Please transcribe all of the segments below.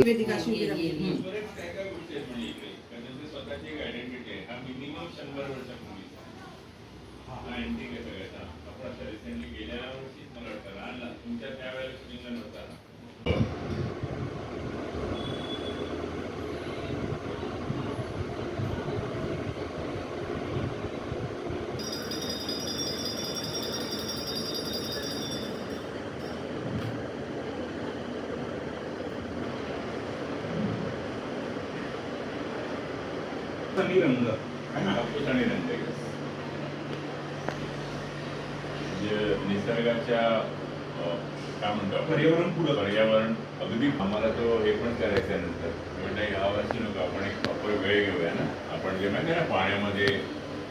वेदिका शिबिरा स्वतःची आयडेंटिटी आहे हा मिनिमम शंभर वर्षापूर्वीचा हा अँटिक आहे सगळ्याचा आपण आता रिसेंटली गेल्या वर्षीच मला वाटतं लहान लहान तुमच्या त्यावेळेला शूटिंगला नव्हता ना आणि रंग कापूस आणि रंग yes. म्हणजे निसर्गाच्या अ, काय म्हणतो? पर्यावरण पूरक. पर्यावरण अगदी आम्हाला तो हे पण करायचं आहे नंतर म्हणजे या वर्षी नको आपण एक प्रॉपर वेळ घेऊया ना आपण जे माहिती ना पाण्यामध्ये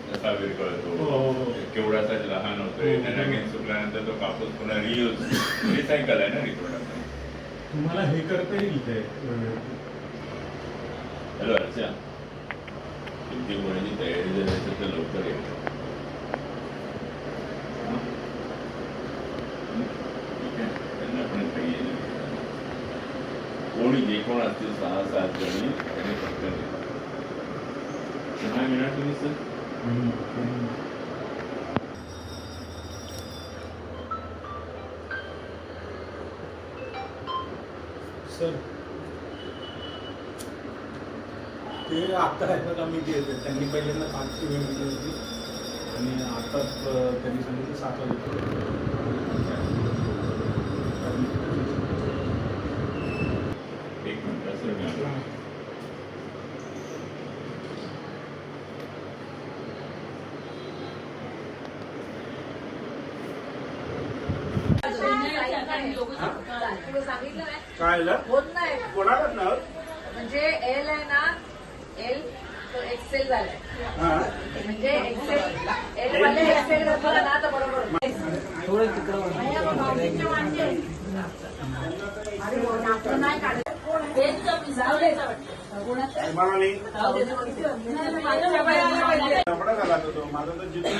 कसा हो, हो, विरघळतो हो. केवढासा लहान होतोय हो, त्याला हो. गेन सुकल्यानंतर तो कापूस पुन्हा रियूज रिसायकल आहे ना रिप्रोडक्ट तुम्हाला हे करता येईल ते हॅलो अर्चा तुमची कोणाची तयारी जर असेल तर लवकर ये हं? ठीक आहे त्यांना पण काही हे नाही. कोणी जे कोण असतील सहा सात जणी त्यांनी फक्त ये. सहा मिनिट तुम्ही सर सर ते आता आहेत ना कमिटी येते त्यांनी पहिल्यांदा पाचशे वेळ दिली होती. आणि आता अं, त्यांनी सांगितलं सात एक मिनिट सर मी आलो. सांगितलं काय होत नाही. कोणालाच ना म्हणजे एल आहे ना एल तो एक्सेल झालाय. हा. म्हणजे एक्सेल एलमध्ये एक्सेल ना तर बरोबर. माझा तर जिथून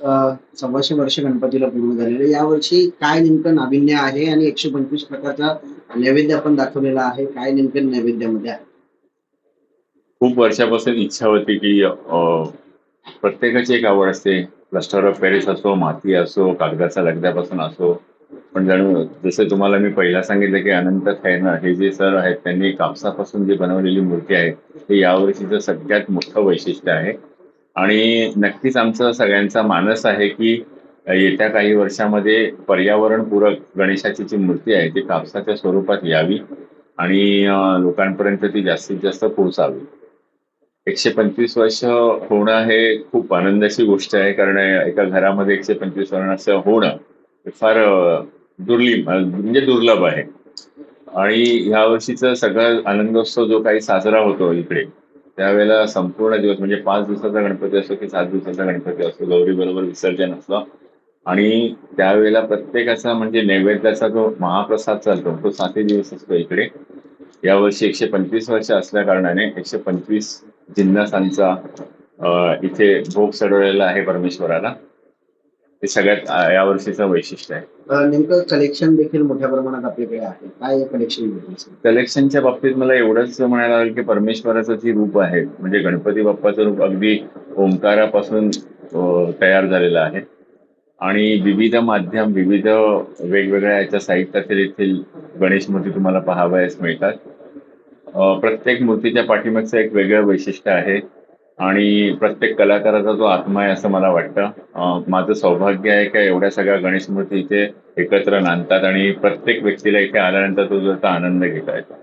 सव्वाशे वर्ष गणपतीला पूर्ण झालेले यावर्षी काय नेमकं नाविन्य आहे आणि एकशे पंचवीस प्रकारचा नैवेद्य आपण दाखवलेला आहे? काय नेमकं नैवेद्यामध्ये आहे? खूप वर्षापासून इच्छा होती की प्रत्येकाची एक आवड असते. प्लास्टर ऑफ पॅरिस असो माती असो कागदाचा लगद्यापासून असो. पण जाणू जसं तुम्हाला मी पहिला सांगितलं की अनंत खैना हे जे सर आहेत त्यांनी कापसापासून जी बनवलेली मूर्ती आहे ते यावर्षीचं सगळ्यात मोठं वैशिष्ट्य आहे. आणि नक्कीच आमचं सगळ्यांचा मानस आहे की येत्या काही वर्षामध्ये पर्यावरणपूरक गणेशाची जी मूर्ती आहे ती कापसाच्या स्वरूपात यावी आणि लोकांपर्यंत ती जास्तीत जास्त पोहोचावी. एकशे पंचवीस वर्ष होणं हे खूप आनंदाची गोष्ट आहे कारण एका घरामध्ये एकशे पंचवीस वर्ष होणं हे फार अ, दुर्लिभ म्हणजे दुर्लभ आहे. आणि ह्या वर्षीचा सगळा आनंदोत्सव जो काही साजरा होतो इकडे त्यावेळेला संपूर्ण दिवस म्हणजे पाच दिवसाचा गणपती असो की सात दिवसाचा गणपती असो गौरी बरोबर विसर्जन असलं आणि त्यावेळेला प्रत्येकाचा म्हणजे नैवेद्याचा जो महाप्रसाद चालतो तो सातही दिवस असतो इकडे. यावर्षी एकशे पंचवीस वर्ष असल्या कारणाने एकशे पंचवीस जिन्नसांचा इथे भोग चढवलेला आहे परमेश्वराला. हे सगळ्यात अ, यावर्षीचं वैशिष्ट्य आहे. अ, नेमकं कलेक्शन देखील मोठ्या प्रमाणात आपल्याकडे आहे. काय कलेक्शन कलेक्शनच्या बाबतीत मला एवढंच म्हणायला लागेल की परमेश्वराचं जे रूप आहे म्हणजे गणपती बाप्पाचं रूप अगदी ओंकारापासून अ, तयार झालेलं आहे. आणि विविध माध्यम विविध वेगवेगळ्या याच्या साहित्यातील येथील गणेश मूर्ती तुम्हाला पाहावयास मिळतात. अ, प्रत्येक मूर्तीच्या पाठीमागचं एक वेगळं वैशिष्ट्य आहे. आणि प्रत्येक कलाकाराचा जो आत्मा आहे असं मला वाटतं. माझं सौभाग्य आहे का एवढ्या सगळ्या गणेश मूर्ती इथे एकत्र नांदतात आणि प्रत्येक व्यक्तीला इथे आल्यानंतर तो त्याचा आनंद घेता येतो.